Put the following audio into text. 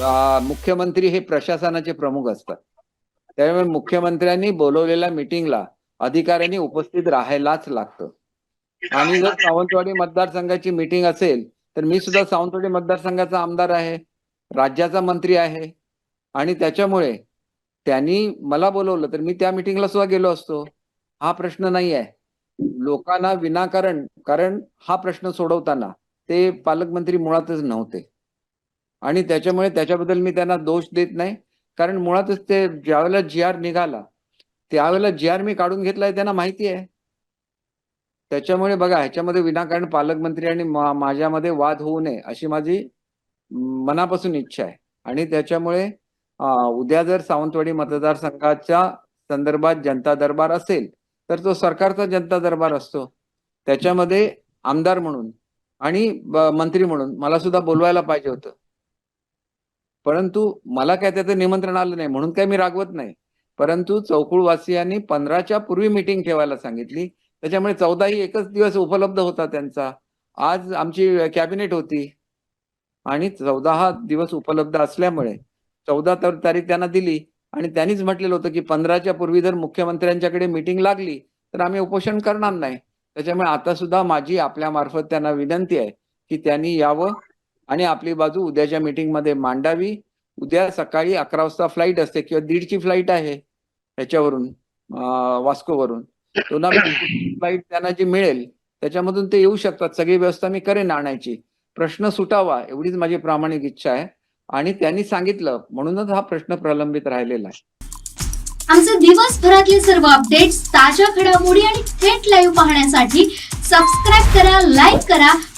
मुख्यमंत्री हे प्रशासनाचे प्रमुख असतात. त्यामुळे मुख्यमंत्र्यांनी बोलवलेल्या मिटिंगला अधिकाऱ्यांनी उपस्थित राहायलाच लागतं. आणि जर सावंतवाडी मतदारसंघाची मिटिंग असेल तर मी सुद्धा सावंतवाडी मतदारसंघाचा आमदार आहे राज्याचा मंत्री आहे. आणि त्याच्यामुळे त्यांनी मला बोलवलं तर मी त्या मिटिंगला सुद्धा गेलो असतो. हा प्रश्न नाही आहे. लोकांना विनाकारण कारण हा प्रश्न सोडवताना ते पालकमंत्री मुळातच नव्हते. आणि त्याच्यामुळे त्याच्याबद्दल मी त्यांना दोष देत नाही. कारण मुळातच ते ज्यावेळेला जी आर निघाला त्यावेळेला जी आर मी काढून घेतलाय त्यांना माहिती आहे. त्याच्यामुळे बघा ह्याच्यामध्ये विनाकारण पालकमंत्री आणि माझ्यामध्ये वाद होऊ नये अशी माझी मनापासून इच्छा आहे. आणि त्याच्यामुळे उद्या जर सावंतवाडी मतदारसंघाच्या संदर्भात जनता दरबार असेल तर तो सरकारचा जनता दरबार असतो. त्याच्यामध्ये आमदार म्हणून आणि मंत्री म्हणून मला सुद्धा बोलवायला पाहिजे होतं. परंतु मला काय त्याचं निमंत्रण आलं नाही म्हणून काय मी रागवत नाही. परंतु चौकुळवासियांनी पंधराच्या पूर्वी मिटिंग ठेवायला सांगितली. त्याच्यामुळे चौदाही एकच दिवस उपलब्ध होता त्यांचा. आज आमची कॅबिनेट होती. आणि चौदा हा दिवस उपलब्ध असल्यामुळे चौदा तर तारीख त्यांना दिली. आणि त्यांनीच म्हटलेलं होतं की पंधराच्या पूर्वी जर मुख्यमंत्र्यांच्याकडे मिटिंग लागली तर आम्ही उपोषण करणार नाही. त्याच्यामुळे आता सुद्धा माझी आपल्या मार्फत त्यांना विनंती आहे की त्यांनी यावं. आणि आपली बाजू उद्याच्या मीटिंगमध्ये मांडावी. उद्या सकाळी अकरा वाजता फ्लाईट असते किंवा दीडची फ्लाईट आहे ह्याच्यावरून वास्कोवरून. फ्लाईट त्यांना जी मिळेल त्याच्यामधून ते येऊ शकतात. सगळी व्यवस्था मी करेन आणायची. प्रश्न सुटावा एवढीच माझी प्रामाणिक इच्छा आहे. आणि त्यांनी सांगितलं म्हणूनच हा प्रश्न प्रलंबित राहिलेला आहे. आमचे दिवसभरातले सर्व अपडेट्स ताज्या घडामोडी आणि थेट लाईव्ह पाहण्यासाठी सबस्क्राईब करा लाईक करा